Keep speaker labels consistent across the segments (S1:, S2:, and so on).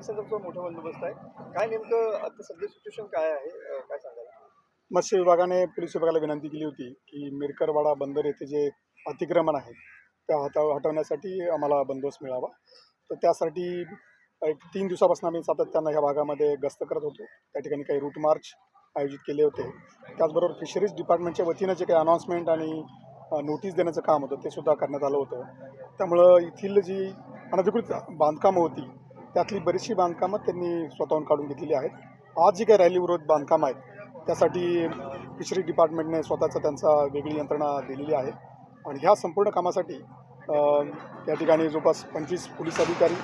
S1: पोलिसांचा पण मोठा बंदोबस्त आहे काय नेमकं आता सध्या सिच्युएशन काय आहे? काय सांगायला
S2: मत्स्य विभागाने पोलीस विभागाला विनंती केली होती की मिरकरवाडा बंदर येथे जे अतिक्रमण आहे त्या हटव हटवण्यासाठी आम्हाला बंदोबस्त मिळावा. तर त्यासाठी एक तीन दिवसापासून आम्ही सातत्यानं ह्या भागामध्ये गस्त करत होतो. त्या ठिकाणी काही रूट मार्च आयोजित केले होते. त्याचबरोबर फिशरीज डिपार्टमेंटच्या वतीनं जे काही अनाऊन्समेंट आणि नोटीस देण्याचं काम होतं ते सुद्धा करण्यात आलं होतं. त्यामुळं येथील जी अनधिकृत बांधकामं होती त्यातली बरीचशी बांधकामं त्यांनी स्वतःहून काढून घेतलेली आहेत. आज जी काही रॅली विरोध बांधकामं आहेत त्यासाठी फिशरी डिपार्टमेंटने स्वतःचा त्यांचा वेगळी यंत्रणा दिलेली आहे. आणि ह्या संपूर्ण कामासाठी त्या या ठिकाणी जवळपास पंचवीस पोलीस अधिकारी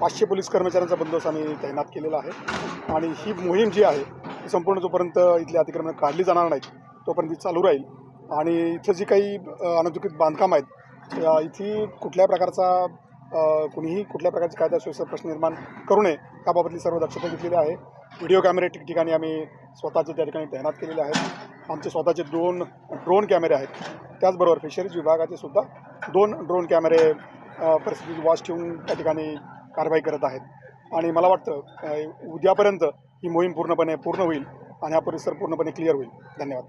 S2: पाचशे पोलीस कर्मचाऱ्यांचा बंदोबस्त आम्ही तैनात केलेला आहे. आणि ही मोहीम जी आहे ती संपूर्ण जोपर्यंत इथली अतिक्रमणं काढली जाणार नाहीत तोपर्यंत ती चालू राहील. आणि इथं जी काही अनधिकृत बांधकाम आहेत इथे कुठल्या प्रकारचा कुणीही कुठल्या प्रकारचे कायदा सुव्यवस्था प्रश्न निर्माण करू नये त्याबाबतली सर्व दक्षता घेतलेली आहे. व्हिडिओ कॅमेरे ठिकठिकाणी आम्ही स्वतःचे त्या ठिकाणी तैनात केलेले आहेत. आमचे स्वतःचे दोन ड्रोन कॅमेरे आहेत. त्याचबरोबर फिशरीज विभागाचे सुद्धा दोन ड्रोन कॅमेरे अ, वॉच ठेवून त्या ठिकाणी कारवाई करत आहेत. आणि मला वाटतं उद्यापर्यंत ही मोहीम पूर्णपणे पूर्ण होईल आणि हा परिसर पूर्णपणे क्लिअर होईल. धन्यवाद.